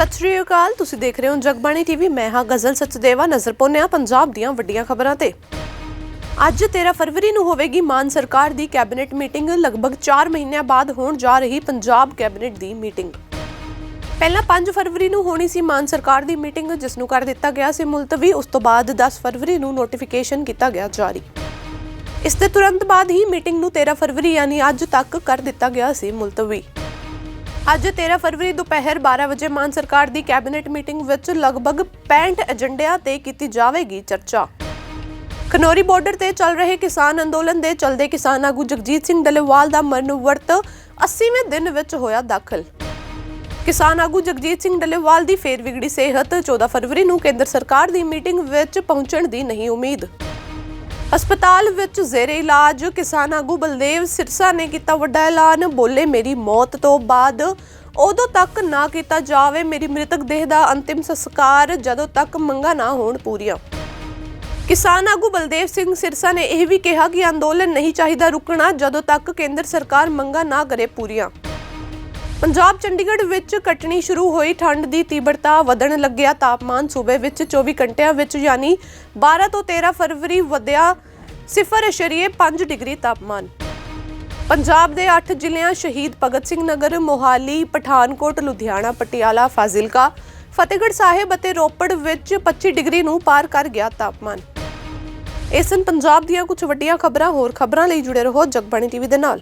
ਸਤਿ ਸ਼੍ਰੀ ਅਕਾਲ, ਤੁਸੀਂ ਦੇਖ ਰਹੇ ਹੋ ਜਗਬਾਣੀ ਟੀਵੀ। ਮੈਂ ਹਾਂ ਗਜ਼ਲ ਸਚਦੇਵਾ, ਨਜ਼ਰ ਪਾਉਂਦੇ ਹਾਂ ਪੰਜਾਬ ਦੀਆਂ ਵੱਡੀਆਂ ਖਬਰਾਂ ਤੇ। ਅੱਜ 13 ਫਰਵਰੀ ਨੂੰ ਹੋਵੇਗੀ ਮਾਨ ਸਰਕਾਰ ਦੀ ਕੈਬਨਿਟ ਮੀਟਿੰਗ। ਲਗਭਗ 4 ਮਹੀਨਿਆਂ ਬਾਅਦ ਹੋਣ ਜਾ ਰਹੀ ਪੰਜਾਬ ਕੈਬਨਿਟ ਦੀ ਮੀਟਿੰਗ। ਪਹਿਲਾਂ 5 ਫਰਵਰੀ ਨੂੰ ਹੋਣੀ ਸੀ ਮਾਨ ਸਰਕਾਰ ਦੀ ਮੀਟਿੰਗ, ਜਿਸ ਨੂੰ ਕਰ ਦਿੱਤਾ ਗਿਆ ਸੀ ਮੁਲਤਵੀ। ਉਸ ਤੋਂ ਬਾਅਦ 10 ਫਰਵਰੀ ਨੂੰ ਨੋਟੀਫਿਕੇਸ਼ਨ ਕੀਤਾ ਗਿਆ ਜਾਰੀ। ਇਸ ਦੇ ਤੁਰੰਤ ਬਾਅਦ ਹੀ ਮੀਟਿੰਗ ਨੂੰ 13 ਫਰਵਰੀ, ਯਾਨੀ ਅੱਜ ਤੱਕ, ਕਰ ਦਿੱਤਾ ਗਿਆ ਸੀ ਮੁਲਤਵੀ। ਅੱਜ 13 ਫਰਵਰੀ ਦੁਪਹਿਰ 12 ਵਜੇ ਮਾਨ ਸਰਕਾਰ ਦੀ ਕੈਬਨਿਟ ਮੀਟਿੰਗ ਵਿੱਚ ਲਗਭਗ 65 ਏਜੰਡਿਆਂ ਤੇ ਕੀਤੀ ਜਾਵੇਗੀ ਚਰਚਾ। ਖਨੌਰੀ ਬਾਰਡਰ ਤੇ ਚੱਲ ਰਹੇ ਕਿਸਾਨ ਅੰਦੋਲਨ ਦੇ ਚਲਦੇ ਕਿਸਾਨ ਆਗੂ ਜਗਜੀਤ ਸਿੰਘ ਡੱਲੇਵਾਲ ਦਾ ਮਰਨ ਵਰਤ 80ਵੇਂ ਦਿਨ ਵਿੱਚ ਹੋਇਆ ਦਾਖਲ। ਕਿਸਾਨ ਆਗੂ ਜਗਜੀਤ ਸਿੰਘ ਡੱਲੇਵਾਲ ਦੀ ਫੇਰ ਵਿਗੜੀ ਸਿਹਤ 14 ਫਰਵਰੀ ਨੂੰ ਕੇਂਦਰ ਸਰਕਾਰ ਦੀ ਮੀਟਿੰਗ ਵਿੱਚ ਪਹੁੰਚਣ ਦੀ ਨਹੀਂ ਉਮੀਦ। ਹਸਪਤਾਲ ਵਿੱਚ ਜ਼ੇਰੇ ਇਲਾਜ ਕਿਸਾਨ ਆਗੂ ਬਲਦੇਵ ਸਿਰਸਾ ਨੇ ਕੀਤਾ ਵੱਡਾ ਐਲਾਨ, ਬੋਲੇ, ਮੇਰੀ ਮੌਤ ਤੋਂ ਬਾਅਦ ਉਦੋਂ ਤੱਕ ਨਾ ਕੀਤਾ ਜਾਵੇ, ਮੇਰੀ ਮ੍ਰਿਤਕ ਦੇਹ ਦਾ ਅੰਤਿਮ ਸੰਸਕਾਰ ਜਦੋਂ ਤੱਕ ਮੰਗਾਂ ਨਾ ਹੋਣ ਪੂਰੀਆਂ। ਕਿਸਾਨ ਆਗੂ ਬਲਦੇਵ ਸਿੰਘ ਸਿਰਸਾ ਨੇ ਇਹ ਵੀ ਕਿਹਾ ਕਿ ਅੰਦੋਲਨ ਨਹੀਂ ਚਾਹੀਦਾ ਰੁਕਣਾ ਜਦੋਂ ਤੱਕ ਕੇਂਦਰ ਸਰਕਾਰ ਮੰਗਾਂ ਨਾ ਕਰੇ ਪੂਰੀਆਂ। ਪੰਜਾਬ ਚੰਡੀਗੜ੍ਹ ਵਿੱਚ ਕੱਟਣੀ ਸ਼ੁਰੂ ਹੋਈ, ਠੰਡ ਦੀ ਤੀਬਰਤਾ ਵਧਣ ਲੱਗਿਆ ਤਾਪਮਾਨ ਸੂਬੇ ਵਿੱਚ 24 ਘੰਟਿਆਂ ਵਿੱਚ, ਯਾਨੀ 12 ਤੋਂ 13 ਫਰਵਰੀ ਵਧਿਆ 0.5 ਡਿਗਰੀ ਤਾਪਮਾਨ। ਪੰਜਾਬ ਦੇ 8 ਜ਼ਿਲ੍ਹਿਆਂ ਸ਼ਹੀਦ ਭਗਤ ਸਿੰਘ ਨਗਰ, ਮੋਹਾਲੀ, ਪਠਾਨਕੋਟ, ਲੁਧਿਆਣਾ, ਪਟਿਆਲਾ, ਫਾਜ਼ਿਲਕਾ, ਫਤਿਹਗੜ੍ਹ ਸਾਹਿਬ ਅਤੇ ਰੋਪੜ ਵਿੱਚ 25 ਡਿਗਰੀ ਨੂੰ ਪਾਰ ਕਰ ਗਿਆ ਤਾਪਮਾਨ। ਇਸ ਹਨ ਪੰਜਾਬ ਦੀਆਂ ਕੁਝ ਵੱਡੀਆਂ ਖਬਰਾਂ, ਹੋਰ ਖਬਰਾਂ ਲਈ ਜੁੜੇ ਰਹੋ ਜਗਬਾਣੀ ਟੀਵੀ ਦੇ ਨਾਲ।